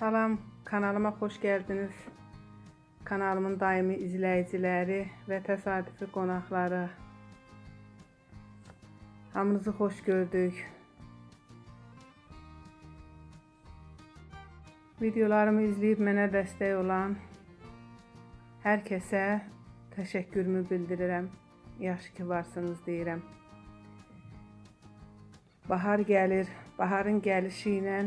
Salam, kanalıma xoş gəldiniz. Kanalımın daimi izləyiciləri və təsadüfi qonaqları. Hamınızı xoş gördük. Videolarımı izləyib mənə dəstək olan hər kəsə təşəkkürümü bildirirəm. Ki varsınız deyirəm. Bahar gəlir. Baharın gəlişi ilə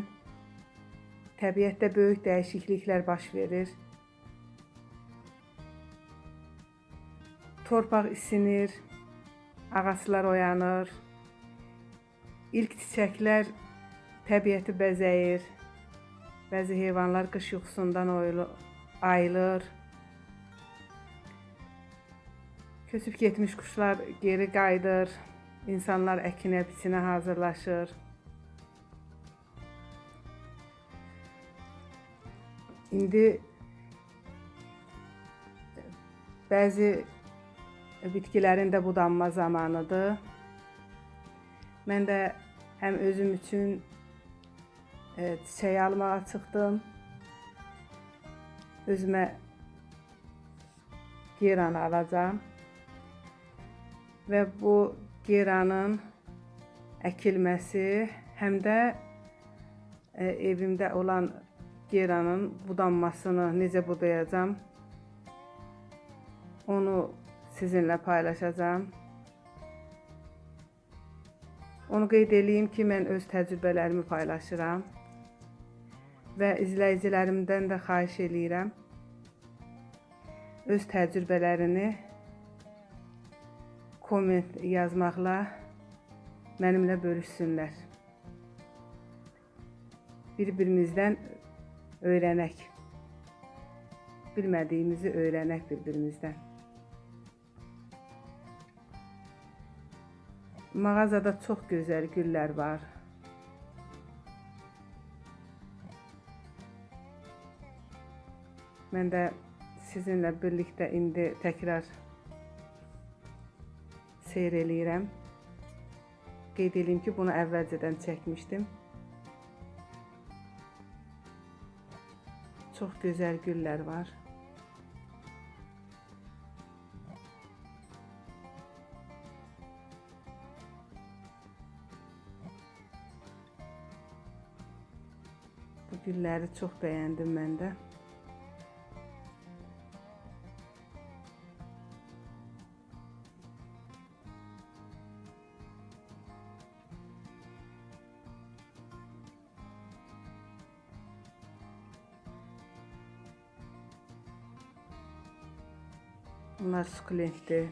təbiətdə böyük dəyişikliklər baş verir. Torpaq isinir, ağaclar oyanır. İlk çiçəklər təbiəti bəzəyir. Bəzi heyvanlar qış yuxusundan ayılır. Köçüb getmiş quşlar geri qayıdır. İnsanlar əkinə, biçinə hazırlaşır. İndi bəzi bitkilərin də budanma zamanıdır. Mən də həm özüm üçün e, çiçək almağa çıxdım. Özümə geran alacağam. Və bu geranın əkilməsi həm də e, evimdə olan geranın budanmasını necə budayacağam onu sizinlə paylaşacağam. Onu qeyd edeyim ki, mən öz təcrübələrimi paylaşıram və izləyicilərimdən də xahiş eləyirəm öz təcrübələrini komment yazmaqla mənimlə bölüşsünlər. Bir-birimizdən öyrənək. Bilmədiyimizi öyrənək bir-birimizdən. Mağazada çox gözəl güllər var. Mən də sizinlə birlikdə indi təkrar seyr eləyirəm. Qeyd edeyim ki, bunu əvvəlcədən çəkmişdim. Çox gözəl güllər var. Bu gülləri çox bəyəndim mən də. Bunlar sukulentdir.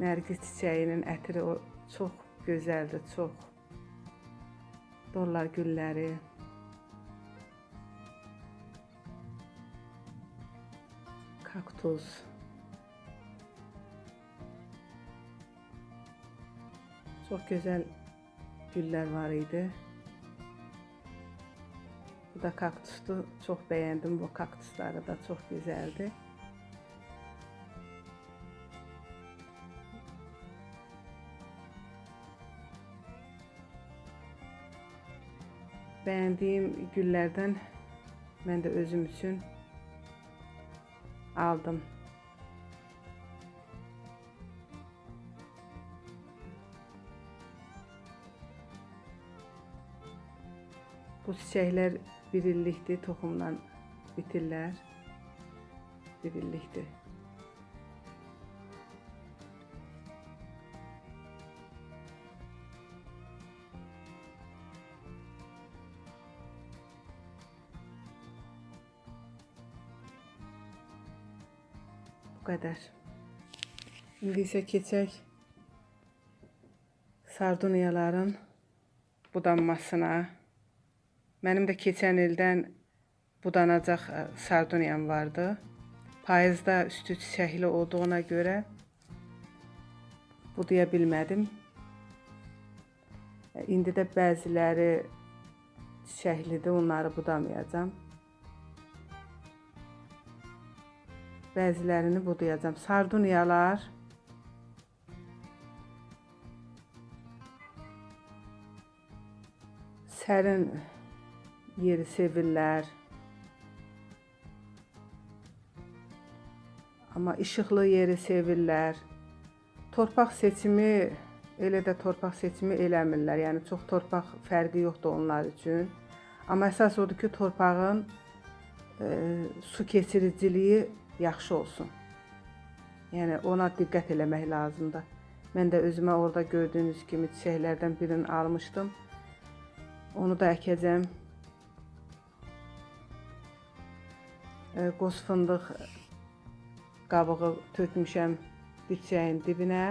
Nərgiz çiçəyinin ətri o çox gözəldir, çox. Dollar gülləri. Kaktus. Çox gözəl güllər var idi. Bu da kaktusdur. Çox bəyəndim bu kaktusları da çox gözəldir. Bəyəndiyim güllərdən mən də özüm üçün aldım. Bu çiçəklər bir illikdir, toxumdan bitirlər. Bu qədər. İndi isə keçək sardunyaların budanmasına. Mənim də keçən ildən budanacaq ə, sardunyam vardı. Payızda üstü çiçəkli olduğuna görə budaya bilmədim. E, İndi də bəziləri çiçəklidir, onları budamayacağam. Bəzilərini budayacağam. Sardunyalar sərin yeri sevirlər. Amma işıqlı yeri sevirlər. Torpaq seçimi elə də torpaq seçimi eləmirlər. Yəni çox torpaq fərqi yoxdur onlar üçün. Amma əsas odur ki, torpağın e, su keçiriciliyi yaxşı olsun. Yəni ona diqqət eləmək lazımdır. Mən də özümə orada gördüyünüz kimi çiçəklərdən birini almışdım. Onu da əkəcəm. E, qoz fındıq qabığı tökmüşəm dibçəyin dibinə.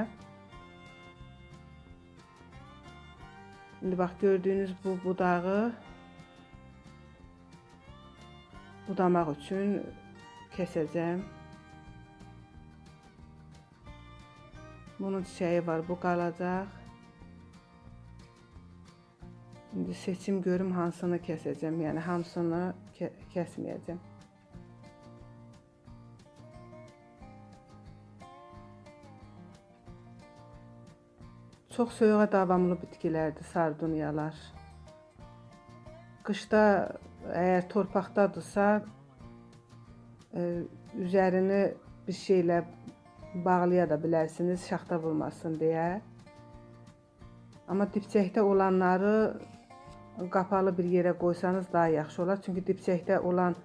İndi bax gördüyünüz bu budağı budamaq üçün kəsəcəm. Bunun çiçəyi var, bu qalacaq. İndi seçim görüm hansını kəsəcəm, yəni hamısını kə kəsməyəcəm. Çox soyuğa davamlı bitkilərdir sardunyalar. Qışda əgər torpaqdadırsa, üzərini bir şeylə bağlaya da bilərsiniz, şaxta vurmasın deyə. Amma dibçəkdə olanları qapalı bir yerə qoysanız daha yaxşı olar. Çünki dibçəkdə olan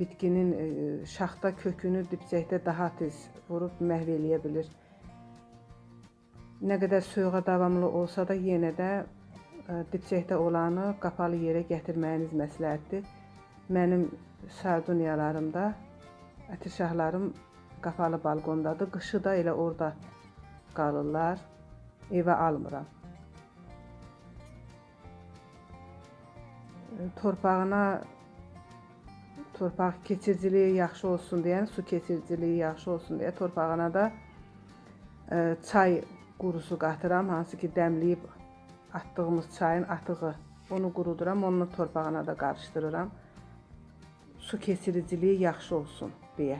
bitkinin e, şaxta kökünü dibçəkdə daha tez vurub məhv eləyə bilir. Nə qədər soyuğa davamlı olsa da yenə də e, dibçəkdə olanı qapalı yerə gətirməyiniz məsləhətdir. Mənim sardunyalarımda ətirşahlarım qapalı balkondadır. Qışı da elə orada qalırlar. Evə almıram. E, Torpağına torpaq keçiriciliyi yaxşı olsun deyə, su keçiriciliyi yaxşı olsun deyə torpağına da e, çay qurusu qatıram, hansı ki dəmləyib atdığımız çayın atığı. Onu quruduram, onu torpağına da qarışdırıram. Su keçiriciliyi yaxşı olsun deyə.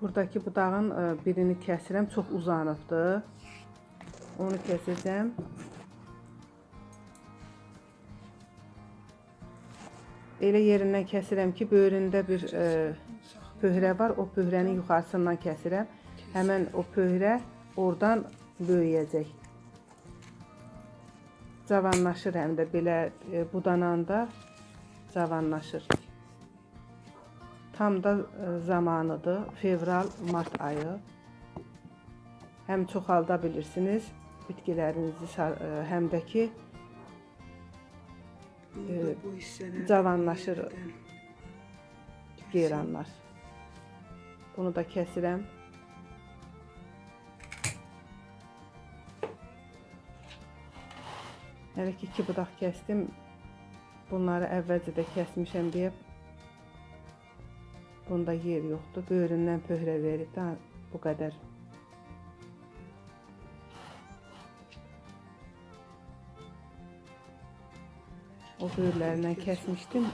Buradakı budağın e, birini kəsirəm, çox uzanıbdır. Onu kəsəcəm. Elə yerindən kəsirəm ki, böyründə bir e, pöhrə var. O pöhrənin yuxarısından kəsirəm. Həmən o pöhrə oradan böyüyəcək. Cavanlaşır həm də belə e, budananda cavanlaşır. Tam da e, zamanıdır. Fevral, mart ayı. Həm çoxalda bilirsiniz bitkilərinizi e, həm də ki hissələr cavanlaşır yerdən geyranlar. Bunu da kəsirəm. Hələ ki iki budaq kəsdim. Bunları əvvəlcə də kəsmişəm deyə bunda yer yoxdur. Böyründən pöhrə verib də bu qədər. O böyürlərindən kəsmişdim.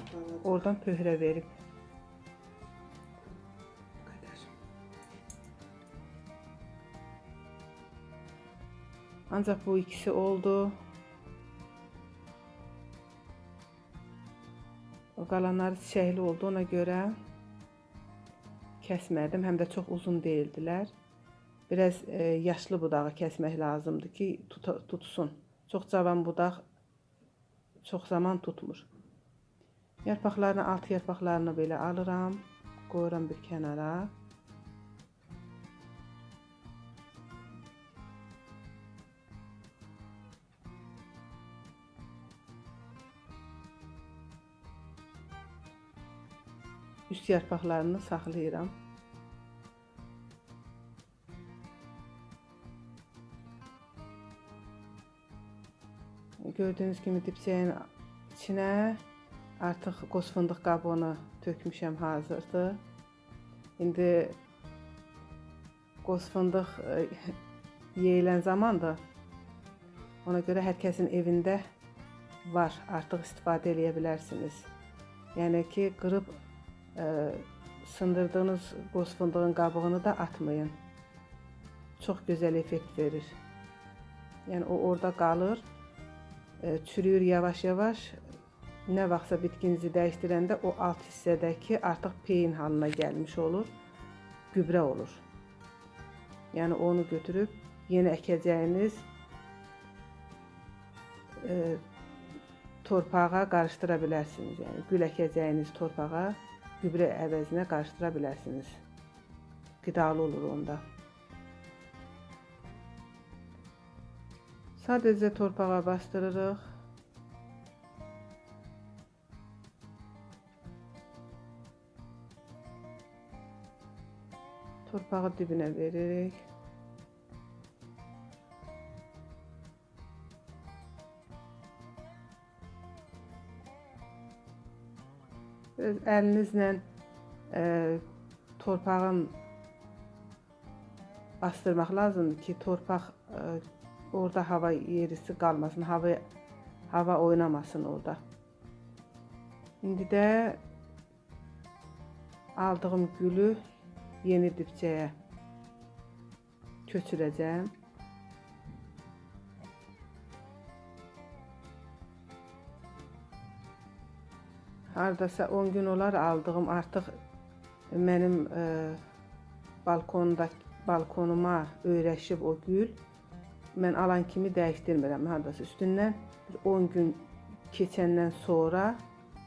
Oradan pöhrə verib. Ancaq bu ikisi oldu. Qalanları çiçəkli oldu ona görə kəsmədim. Həm də çox uzun deyildilər. Biraz e, yaşlı budağı kəsmək lazımdır ki, tuta, tutsun. Çox cavan budaq çox zaman tutmur. Yarpaqlarını, alt yarpaqlarını belə alıram, qoyuram bir kənara. Üst yarpaqlarını saxlayıram. Gördüyünüz kimi dipçəyin içinə artıq qoz fındıq qabığını tökmüşəm hazırdır. İndi qoz fındıq e, yeyilən zamandır. Ona görə hər kəsin evində var. Artıq istifadə eləyə bilərsiniz. Yəni ki, qırıb e, sındırdığınız qoz fındığın qabığını da atmayın. Çox gözəl effekt verir. Yəni o orada qalır. e, çürüyür yavaş-yavaş. Nə vaxtsa bitkinizi dəyişdirəndə o alt hissədəki artıq peyin halına gəlmiş olur. Gübrə olur. Yəni onu götürüb yeni əkəcəyiniz e, torpağa qarışdıra bilərsiniz. Yəni gül əkəcəyiniz torpağa gübrə əvəzinə qarışdıra bilərsiniz. Qidalı olur onda. Sadəcə torpağa bastırırıq. Torpağı dibinə veririk. Biraz əlinizlə e, torpağın bastırmaq lazımdır ki, torpaq e, orada hava yerisi qalmasın, hava hava oynamasın orada. İndi də aldığım gülü yeni dibçəyə köçürəcəm. Hardasa 10 gün olar aldığım artıq mənim e, balkonda balkonuma öyrəşib o gül. Mən alan kimi dəyişdirmirəm. Hardasa üstündən bir 10 gün keçəndən sonra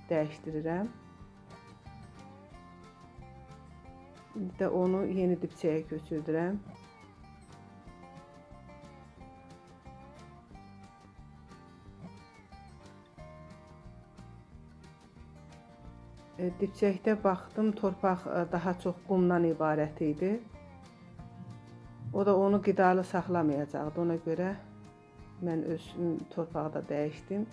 dəyişdirirəm. İndi də onu yeni dibçəyə köçürdürəm. Dibçəkdə baxdım, torpaq e, daha çox qumdan ibarət idi. O da onu qidalı saxlamayacaqdı. Ona görə mən öz torpağı da dəyişdim.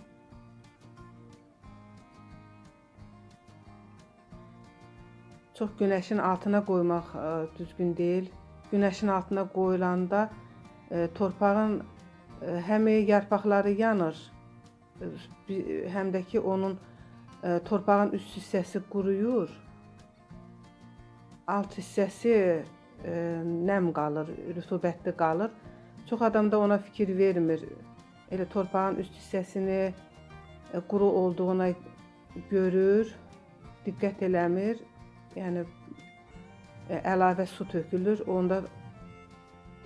Çox günəşin altına qoymaq e, düzgün deyil. Günəşin altına qoyulanda e, torpağın e, həm yarpaqları yanır, e, həm də ki onun e, torpağın üst hissəsi quruyur. Alt hissəsi e, nəm qalır, rütubətli qalır. Çox adam da ona fikir vermir. Elə torpağın üst hissəsini e, quru olduğuna görür, diqqət eləmir. Yəni e, əlavə su tökülür, onda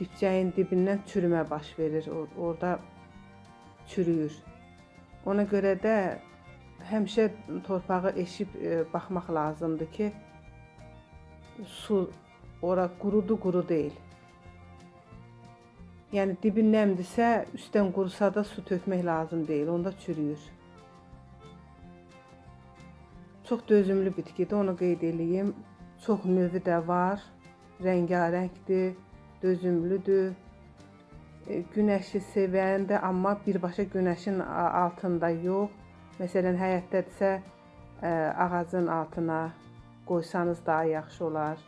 dibçəyin dibindən çürümə baş verir. Or orada çürüyür. Ona görə də həmişə torpağı eşib e, baxmaq lazımdır ki, su ora qurudu, quru deyil. Yəni dibi nəmdirsə, üstdən qurusa da su tökmək lazım deyil, onda çürüyür. Çox dözümlü bitkidir, onu qeyd eləyim. Çox növü də var, rəngarəngdir, dözümlüdür. E, Günəşi sevəndə, amma birbaşa günəşin altında yox. Məsələn, həyətdədirsə, ə, ağacın altına qoysanız daha yaxşı olar.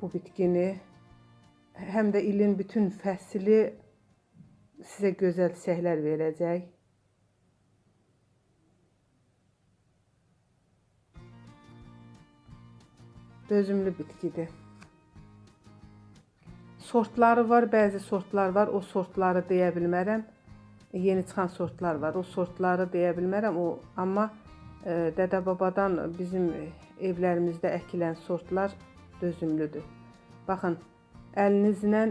Bu bitkini həm də ilin bütün fəsli sizə gözəl çiçəklər verəcək. Dözümlü bitkidir. Sortları var, bəzi sortlar var. O sortları deyə bilmərəm. Yeni çıxan sortlar var. O sortları deyə bilmərəm. O amma e, dədə-babadan bizim evlərimizdə əkilən sortlar dözümlüdür. Baxın, əlinizlə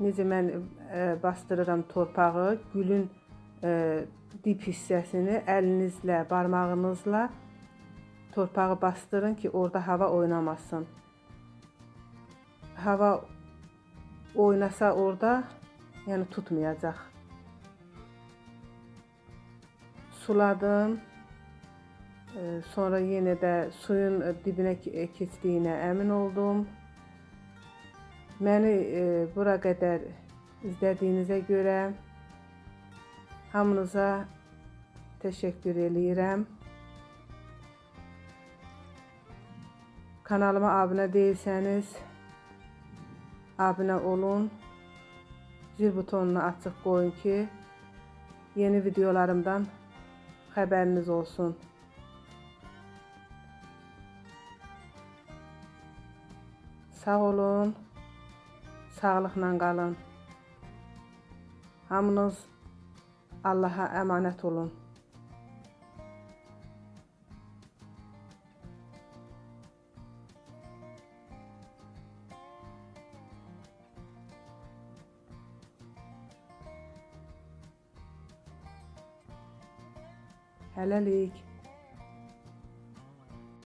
necə mən e, bastırıram torpağı, gülün e, dip hissəsini əlinizlə, barmağınızla torpağı bastırın ki, orada hava oynamasın. Hava oynasa orada, yəni tutmayacaq. Suladım. Ee, Sonra yenə də suyun e, dibinə ke- keçdiyinə əmin oldum. Məni e, bura qədər izlədiyinizə görə hamınıza təşəkkür eləyirəm. Kanalıma abunə deyilsəniz, abunə olun. Zil butonunu açıq qoyun ki, yeni videolarımdan xəbəriniz olsun. Sağ olun. Sağlıqla qalın. Hamınız Allaha əmanət olun. Hələlik.